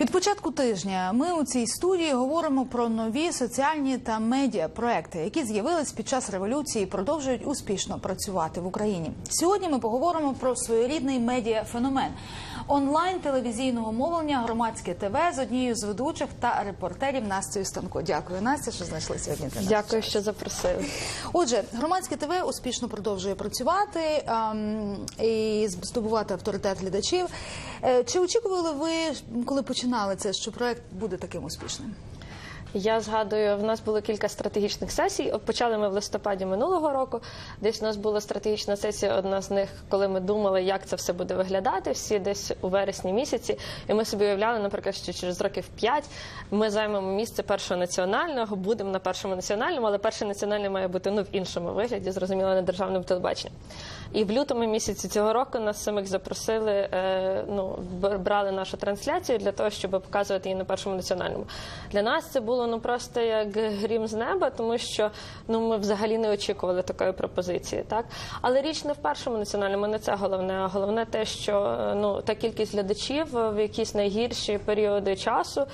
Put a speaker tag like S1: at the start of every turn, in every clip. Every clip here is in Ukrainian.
S1: Від початку тижня ми у цій студії говоримо про нові соціальні та медіа проекти, які з'явились під час революції і продовжують успішно працювати в Україні. Сьогодні ми поговоримо про своєрідний медіа феномен онлайн телевізійного мовлення громадське ТВ з однією з ведучих та репортерів Настею Станко. Дякую, Настя, що знайшли сьогодні. для нас
S2: Дякую, що запросили.
S1: Отже, громадське ТВ успішно продовжує працювати ем, і здобувати авторитет глядачів. Е, Чи очікували ви, коли починали це, що проект буде таким успішним?
S2: Я згадую, в нас було кілька стратегічних сесій. Почали ми в листопаді минулого року. Десь у нас була стратегічна сесія, одна з них, коли ми думали, як це все буде виглядати. Всі десь у вересні місяці. І ми собі уявляли, наприклад, що через років п'ять ми займемо місце першого національного, будемо на першому національному, але перший національний має бути ну в іншому вигляді, зрозуміло, на державному телебаченні. І в лютому місяці цього року нас самих запросили, е, ну брали нашу трансляцію для того, щоб показувати її на першому національному. Для нас це було ну просто як грім з неба, тому що ну ми взагалі не очікували такої пропозиції. Так, але річ не в першому національному, не це головне. А головне те, що ну та кількість глядачів в якісь найгірші періоди часу.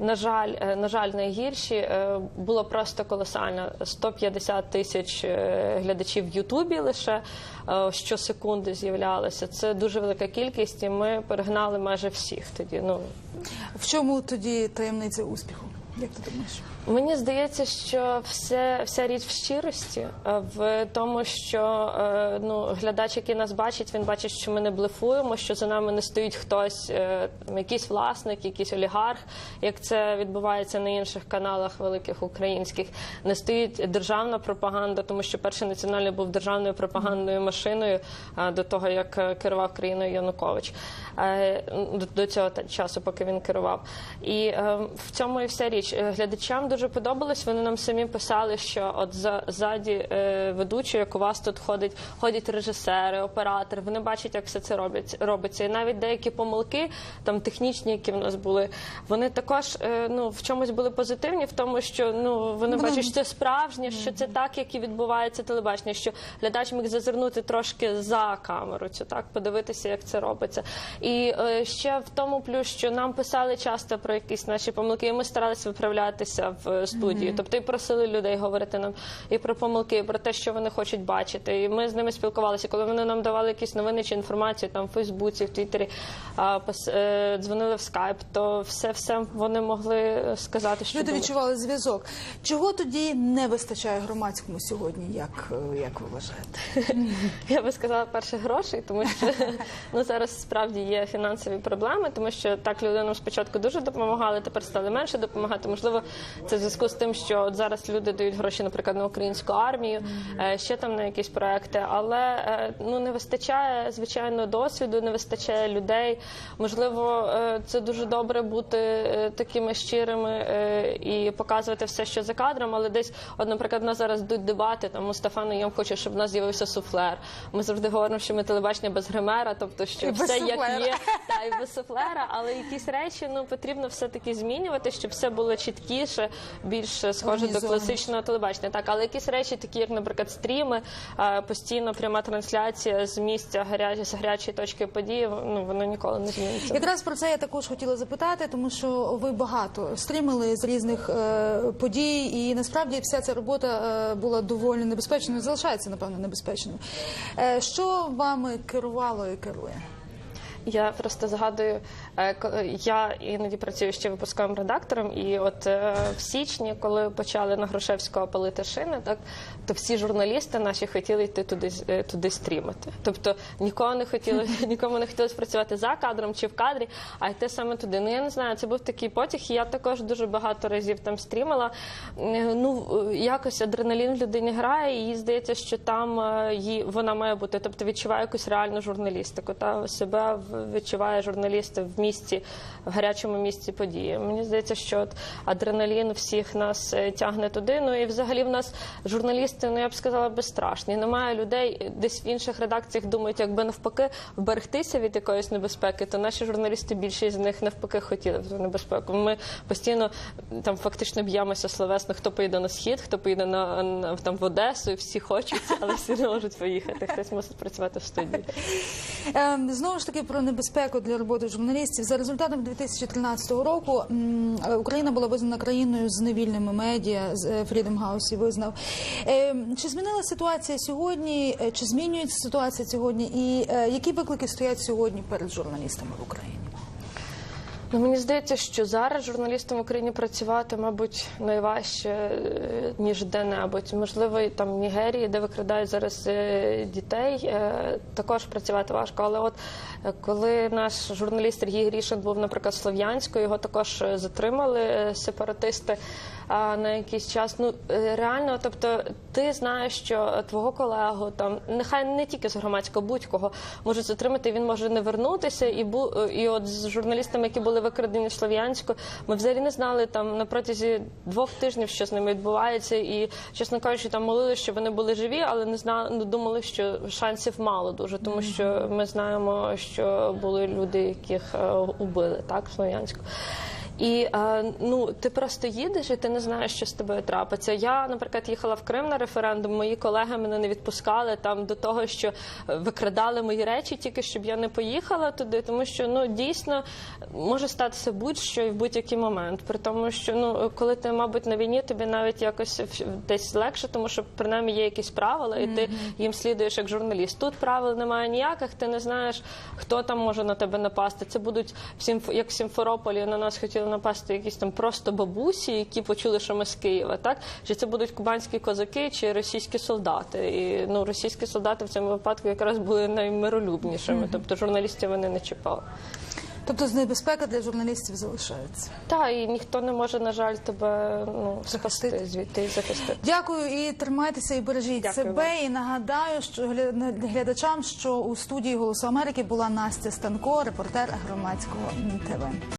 S2: На жаль, е, на жаль, найгірші е, було просто колосально. 150 тисяч е, глядачів в Ютубі лише щосекунди з'являлося. Це дуже велика кількість, і ми перегнали майже всіх тоді. Ну
S1: В чому тоді таємниця успіху? Як ти думаєш?
S2: Мені здається, що все, вся річ в щирості, е, в тому, що е, ну, глядач, який нас бачить, він бачить, що ми не блефуємо, що за нами не стоїть хтось, е, якийсь власник, якийсь олігарх, як це відбувається на інших каналах великих українських. Не стоїть державна пропаганда, тому що перший національний був державною пропагандною машиною до того, як керував країною Янукович до- цього часу, поки він керував. І е, в цьому і вся річ. Глядачам дуже подобалось. Вони нам самі писали, що от за ззаді е, ведучої, як у вас тут ходить, ходять режисери, оператори. Вони бачать, як все це робить, робиться. І навіть деякі помилки, там технічні, які в нас були, вони також е, ну в чомусь були позитивні, в тому, що ну вони
S1: Вони-
S2: бачать, що це справжнє, що це так, як і відбувається телебачення, що глядач міг зазирнути трошки за камеру, цю так подивитися, як це робиться. І е, ще в тому плюс, що нам писали часто про якісь наші помилки, і ми старалися виправлятися в е, студії. Тобто і просили людей говорити нам і про помилки, і про те, що вони хочуть бачити. І ми з ними спілкувалися. Коли вони нам давали якісь новини чи інформацію там в Фейсбуці, в Твіттері, а, пос- е, дзвонили в скайп, то все все вони могли сказати, що
S1: Люди
S2: думають.
S1: відчували зв'язок. Чого тоді не вистачає громадському сьогодні? Як, е, як ви вважаєте?
S2: Я би сказала перше грошей, тому що ну зараз справді є фінансові проблеми, тому що так люди нам спочатку дуже допомагали, тепер стали менше допомагати. Можливо, це в зв'язку з тим, що от зараз люди дають гроші, наприклад, на українську армію, е, ще там на якісь проекти, але е, ну не вистачає звичайно досвіду, не вистачає людей. Можливо, е, це дуже добре бути такими щирими і показувати все, що за кадром, але десь, от, наприклад, в нас зараз йдуть дебати. Там Мустафа Найєм хоче, щоб в нас з'явився суфлер. Ми завжди говоримо, що ми телебачення без гримера, тобто що
S1: І
S2: все як є, та і без суфлера, але якісь речі ну потрібно все таки змінювати, щоб все було чіткіше, більш схоже до класичного телебачення. Так, але якісь речі, такі як, наприклад, стріми, е, постійно пряма трансляція з місця гарячої з гарячої точки події. Ну воно ніколи не зміниться.
S1: Якраз про це я також хотіла запитати, тому що ви багато стрімили з різних е, подій, і насправді вся ця робота е, була доволі небезпечною, залишається напевно небезпечною. Е, що вами керувало і керує?
S2: Я просто згадую, е, я іноді працюю ще випусковим редактором, і от е, в січні, коли почали на Грушевського палити шини, так то всі журналісти наші хотіли йти туди е, туди стрімати. Тобто нікого не хотіли, нікому не хотілося працювати за кадром чи в кадрі, а йти саме туди. Ну я не знаю, це був такий потяг. і Я також дуже багато разів там стрімила. Е, Ну якось адреналін в людині грає, і їй здається, що там їй вона має бути, тобто відчуває якусь реальну журналістику. Та себе в- відчуває журналіст в місті, в гарячому місці події. Мені здається, що от адреналін всіх нас е, тягне туди. Ну і взагалі в нас журналісти, ну я б сказала, безстрашні. Немає людей десь в інших редакціях думають, якби навпаки вберегтися від якоїсь небезпеки, то наші журналісти більшість з них навпаки хотіли б цю небезпеку. Ми постійно там фактично б'ємося словесно, хто поїде на схід, хто поїде на, на там в Одесу, і всі хочуть, але всі не можуть поїхати. Хтось мусить працювати в студії.
S1: Е, знову ж таки про небезпеку для роботи журналістів. За результатами 2013 року Україна була визнана країною з невільними медіа. з, е, Freedom House визнав. Е, Чи змінила ситуація сьогодні? Е, Чи змінюється ситуація сьогодні? І які виклики стоять сьогодні перед журналістами в Україні?
S2: Ну, мені здається, що зараз журналістам в Україні працювати, мабуть, найважче, е, ніж де-небудь. Можливо, і там в Нігерії, де викрадають зараз е, дітей, е, також працювати важко. Але от коли наш журналіст Сергій Грішин був, наприклад, в Слов'янську, його також затримали сепаратисти на якийсь час. Ну реально, тобто, ти знаєш, що твого колегу там нехай не тільки з громадського будь-кого можуть затримати, він може не вернутися. І бу і от з журналістами, які були викрадені в Слов'янську, ми взагалі не знали там на протязі двох тижнів, що з ними відбувається, і чесно кажучи, там молили, що вони були живі, але не знали, ну, думали, що шансів мало дуже, тому що ми знаємо, що були люди, яких е, убили так в Слов'янську. І е, ну ти просто їдеш і ти не знаєш, що з тобою трапиться. Я, наприклад, їхала в Крим на референдум. Мої колеги мене не відпускали там до того, що е, викрадали мої речі, тільки щоб я не поїхала туди, тому що ну дійсно може статися будь-що і в будь-який момент. При тому, що ну коли ти, мабуть, на війні, тобі навіть якось десь легше, тому що принаймні є якісь правила, і ти їм слідуєш як журналіст. Тут правил немає ніяких, ти не знаєш, хто там може на тебе напасти. Це будуть в Сімф- як в Сімферополі на нас хотіли напасти якісь там просто бабусі, які почули, що ми з Києва, так чи це будуть кубанські козаки чи російські солдати. І ну російські солдати в цьому випадку якраз були наймиролюбнішими, тобто журналістів вони не чіпали.
S1: Тобто з небезпека для журналістів залишається.
S2: Та і ніхто не може, на жаль, тебе ну
S1: Захистити.
S2: звідти і захистити.
S1: Дякую і тримайтеся і бережіть
S2: Дякую
S1: себе. І нагадаю, що гля- глядачам, що у студії Голосу Америки була Настя Станко, репортер громадського ТВ.